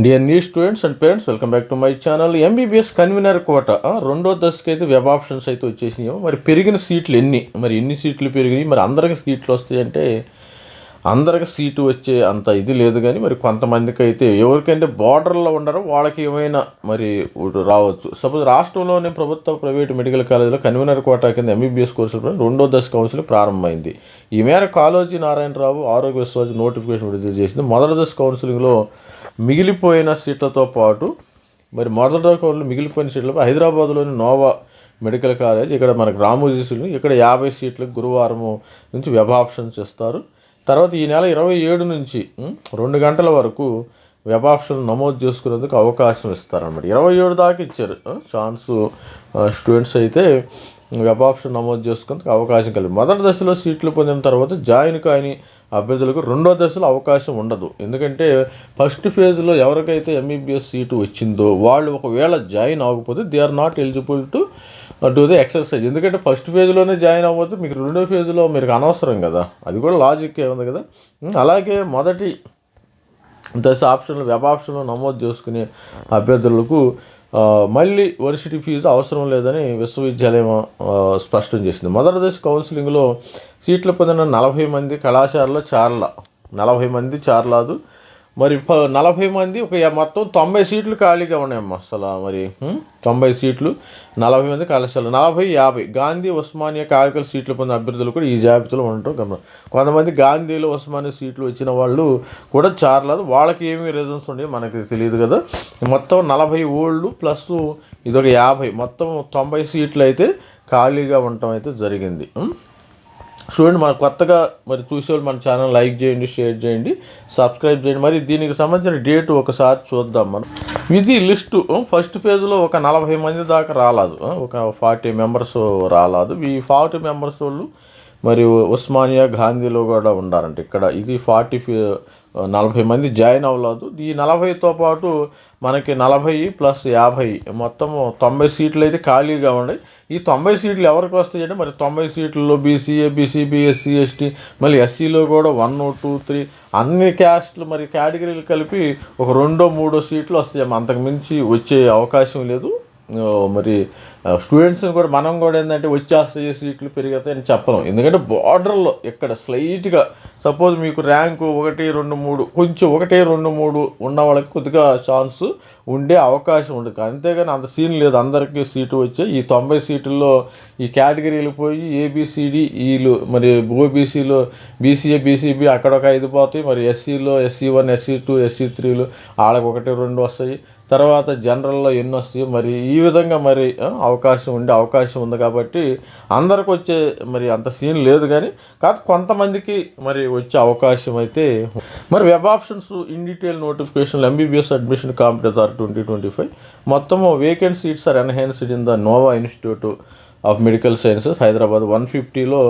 Dear new students and parents welcome back to my channel MBBS convener quota రెండో దశకి అయితే web options అయితే వచ్చేసినాయి. మరి పెరిగిన సీట్లు ఎన్ని? మరి ఎన్ని సీట్లు పెరిగినాయి? మరి అందరికి సీట్లు వస్తాయంటే అందరికి సీటు వచ్చే అంత ఇది లేదు కానీ మరి కొంతమందికి అయితే ఎవరికైతే బార్డర్లో ఉండరో వాళ్ళకి ఏమైనా మరి రావచ్చు. సపోజ్ రాష్ట్రంలోని ప్రభుత్వ ప్రైవేటు మెడికల్ కాలేజీలో కన్వీనర్ కోట కింద ఎంబీబీఎస్ కోర్సులు రెండో దశ కౌన్సిల్ ప్రారంభమైంది. ఈ మేర కాలోజీ నారాయణరావు ఆరోగ్య విశ్వాస నోటిఫికేషన్ విడుదల చేసింది. మొదటి దశ కౌన్సిలింగ్లో మిగిలిపోయిన సీట్లతో పాటు మరి మొదటి దశ మిగిలిపోయిన సీట్లపై హైదరాబాద్లోని నోవా మెడికల్ కాలేజ్ ఇక్కడ మనకు రామోజీసులు ఇక్కడ యాభై సీట్లకు గురువారం నుంచి వెబ్ ఆప్షన్స్ ఇస్తారు తర్వాత ఈ నెల ఇరవై ఏడు నుంచి రెండు గంటల వరకు వెబ్ ఆప్షన్ నమోదు చేసుకునేందుకు అవకాశం ఇస్తారన్నమాట. ఇరవై ఏడు దాకా ఇచ్చారు. ఛాన్స్ స్టూడెంట్స్ అయితే వెబ్ ఆప్షన్ నమోదు చేసుకునేందుకు అవకాశం కలిగి మొదటి దశలో సీట్లు పొందిన తర్వాత జాయిన్ కానీ అభ్యర్థులకు రెండో దశలో అవకాశం ఉండదు. ఎందుకంటే ఫస్ట్ ఫేజ్లో ఎవరికైతే ఎంబీబీఎస్ సీటు వచ్చిందో వాళ్ళు ఒకవేళ జాయిన్ అవ్వకపోతే they are not eligible to do the exercise. ఎందుకంటే ఫస్ట్ ఫేజ్లోనే జాయిన్ అవ్వద్దు మీకు రెండో ఫేజ్లో మీకు అనవసరం కదా. అది కూడా లాజిక్ ఉంది కదా. అలాగే మొదటి దశ ఆప్షన్లు వెబ్ ఆప్షన్లు నమోదు చేసుకునే అభ్యర్థులకు మళ్ళీ వర్సిటీ ఫీజు అవసరం లేదని విశ్వవిద్యాలయం స్పష్టం చేసింది. మొదటి దశ కౌన్సిలింగ్లో సీట్లు పొందిన నలభై మంది కళాశాలలో చార్ల నలభై మంది చార్లాదు మరి ప నలభై మంది ఒక మొత్తం తొంభై సీట్లు ఖాళీగా ఉన్నాయమ్మా. అసలు మరి తొంభై సీట్లు నలభై మంది కళాశాల నలభై యాభై. గాంధీ ఉస్మానియా కాగికల సీట్లు పొందిన అభ్యర్థులు కూడా ఈ జాబితాలో ఉండటం గమనం. కొంతమంది గాంధీలో ఉస్మానియా సీట్లు వచ్చిన వాళ్ళు కూడా చార్లదు. వాళ్ళకి ఏమి రీజన్స్ ఉన్నాయో మనకి తెలియదు కదా. మొత్తం నలభై ఓళ్ళు ప్లస్ ఇదొక యాభై. మొత్తం తొంభై సీట్లు అయితే ఖాళీగా ఉండటం అయితే జరిగింది చూడండి మన కొత్తగా మరి చూసేవాళ్ళు మన ఛానల్ లైక్ చేయండి షేర్ చేయండి సబ్స్క్రైబ్ చేయండి. మరి దీనికి సంబంధించిన డేట్ ఒకసారి చూద్దాం మనం. ఇది లిస్టు ఫస్ట్ ఫేజ్లో ఒక నలభై మంది దాకా రాలేదు. ఒక ఫార్టీ మెంబర్స్ రాలేదు. ఈ ఫార్టీ మెంబర్స్ వాళ్ళు మరి ఉస్మానియా గాంధీలో కూడా ఉండారంట ఇక్కడ ఇది ఫార్టీ నలభై మంది జాయిన్ అవ్వలేదు. ఈ నలభైతో పాటు మనకి నలభై ప్లస్ యాభై మొత్తం తొంభై సీట్లు అయితే ఖాళీగా ఉన్నాయి. ఈ తొంభై సీట్లు ఎవరికి వస్తాయంటే మరి తొంభై సీట్లలో బీసీఏ బీసీ ఎస్సీ ఎస్టీ మళ్ళీ ఎస్సీలో కూడా వన్ టూ త్రీ అన్ని క్యాస్ట్లు మరి కేటగిరీలు కలిపి ఒక రెండో మూడో సీట్లు వస్తాయి. అంతకుమించి వచ్చే అవకాశం లేదు. మరి స్టూడెంట్స్ని కూడా మనం కూడా ఏంటంటే వచ్చేస్తాయి సీట్లు పెరుగుతాయని చెప్పలేం. ఎందుకంటే బార్డర్లో ఇక్కడ స్లైట్గా సపోజ్ మీకు ర్యాంకు ఒకటి రెండు మూడు కొంచెం ఒకటి రెండు మూడు ఉన్న వాళ్ళకి కొద్దిగా ఛాన్స్ ఉండే అవకాశం ఉండదు అంతేగాని అంత సీన్ లేదు. అందరికీ సీటు వచ్చే ఈ తొంభై సీటుల్లో ఈ కేటగిరీలు పోయి ఏబిసిడి ఈలు e మరి ఓబీసీలో బీసీఏ బీసీబీ అక్కడ ఒక ఐదు పోతాయి. మరి ఎస్సీలో SC one SC two SC త్రీలు వాళ్ళకి ఒకటి రెండు వస్తాయి. తర్వాత జనరల్లో ఎన్ని వస్తాయి మరి ఈ విధంగా మరి అవకాశం ఉండే అవకాశం ఉంది కాబట్టి అందరికి వచ్చే మరి అంత సీన్ లేదు కానీ కాదు కొంతమందికి మరి వచ్చే అవకాశం అయితే మరి web options in detail notification MBBS admission competent are twenty twenty five మొత్తము vacant seats are enhanced in the Nova institute of medical sciences Hyderabad. One ఫిఫ్టీలో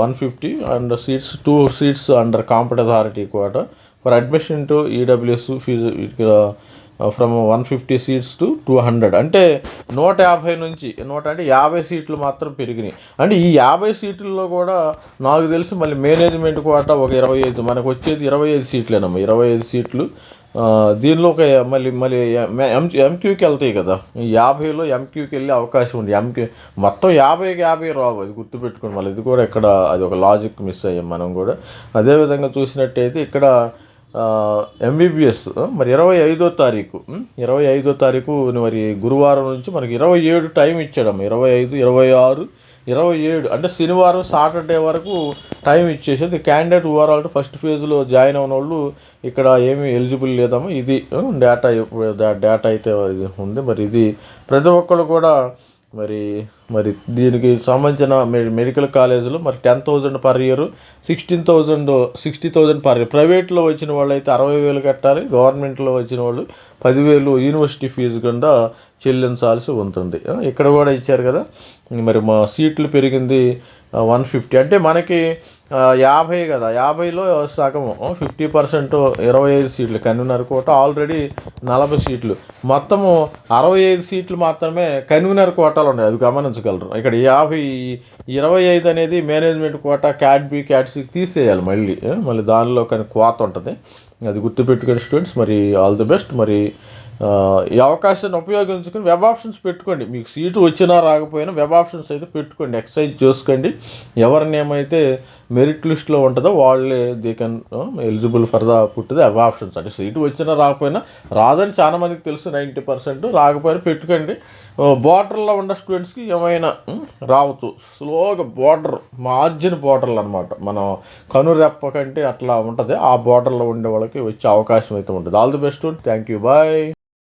one fifty and seats two seats under competent authority కూడా for admission to EWS fee from one fifty seats to two hundred అంటే నూట యాభై నుంచి నూట అంటే యాభై సీట్లు మాత్రం పెరిగినాయి. అంటే ఈ యాభై సీట్లలో కూడా నాకు తెలిసి మళ్ళీ మేనేజ్మెంట్ కోట ఒక ఇరవై ఐదు మనకు వచ్చేది ఇరవై ఐదు సీట్లేనమ్మా. ఇరవై ఐదు సీట్లు. Uh, దీనిలో ఒక మళ్ళీ మళ్ళీ ఎం ఎంక్యూకి వెళ్తాయి కదా. యాభైలో ఎంక్యూకి వెళ్ళే అవకాశం ఉంది. ఎంక్యూ మొత్తం యాభైకి యాభై రావు. అది గుర్తుపెట్టుకోండి మళ్ళీ. ఇది కూడా ఇక్కడ అది ఒక లాజిక్ మిస్ అయ్యాం మనం కూడా. అదేవిధంగా చూసినట్టయితే ఇక్కడ ఎంబీబీఎస్ మరి ఇరవై ఐదో తారీఖు ఇరవై ఐదో తారీఖు మరి గురువారం నుంచి మనకి ఇరవై ఏడు టైం ఇచ్చాడమ్మ ఇరవై ఐదు ఇరవై ఆరు ఇరవై ఏడు అంటే శనివారం సాటర్డే వరకు టైం ఇచ్చేసేది. క్యాండిడేట్ ఓవరాల్ ఫస్ట్ ఫేజ్లో జాయిన్ అయిన వాళ్ళు ఇక్కడ ఏమి ఎలిజిబుల్ లేదమ్మా. ఇది డేటా డేటా అయితే ఇది ఉంది. మరి ఇది ప్రతి ఒక్కరు కూడా మరి మరి దీనికి సంబంధించిన మె- మెడికల్ కాలేజీలో మరి ten thousand per year sixteen thousand sixty thousand per year ప్రైవేట్లో వచ్చిన వాళ్ళు అయితే అరవై వేలు కట్టాలి గవర్నమెంట్లో వచ్చిన వాళ్ళు పదివేలు యూనివర్సిటీ ఫీజు కింద చెల్లించాల్సి ఉంటుంది. ఇక్కడ కూడా ఇచ్చారు కదా. మరి మా సీట్లు పెరిగింది వన్ ఫిఫ్టీ అంటే మనకి యాభై కదా. యాభైలో సగం ఫిఫ్టీ పర్సెంట్ ఇరవై ఐదు సీట్లు. కన్వీనర్ కోట ఆల్రెడీ నలభై సీట్లు. మొత్తము అరవై ఐదు సీట్లు మాత్రమే కన్వీనర్ కోటాలు ఉన్నాయి. అది గమనించగలరు. ఇక్కడ యాభై ఇరవై ఐదు అనేది management quota cat B cat C తీసేయాలి మళ్ళీ. మళ్ళీ దానిలో కానీ కోత ఉంటుంది. అది గుర్తుపెట్టుకునే స్టూడెంట్స్. మరి ఆల్ ది బెస్ట్. మరి ఈ అవకాశాన్ని ఉపయోగించుకొని వెబ్ ఆప్షన్స్ పెట్టుకోండి. మీకు సీటు వచ్చినా రాకపోయినా వెబ్ ఆప్షన్స్ అయితే పెట్టుకోండి. ఎక్సైజ్ చేసుకోండి. ఎవరి నేమ్ అయితే మెరిట్ లిస్ట్లో ఉంటుందో వాళ్ళే they can eligible for the పుట్టిది web options అంటే సీటు వచ్చినా రాకపోయినా రాదని చాలా మందికి తెలుసు. నైంటీ పర్సెంట్ రాకపోయినా పెట్టుకోండి. బార్డర్లో ఉన్న స్టూడెంట్స్కి ఏమైనా రావచ్చు. స్లోగా బార్డర్ మార్జిన్ బార్డర్లు అనమాట మనం కనురెప్ప కంటే అట్లా ఉంటుంది. ఆ బార్డర్లో ఉండే వాళ్ళకి వచ్చే అవకాశం అయితే ఉంటుంది. All the best thank you bye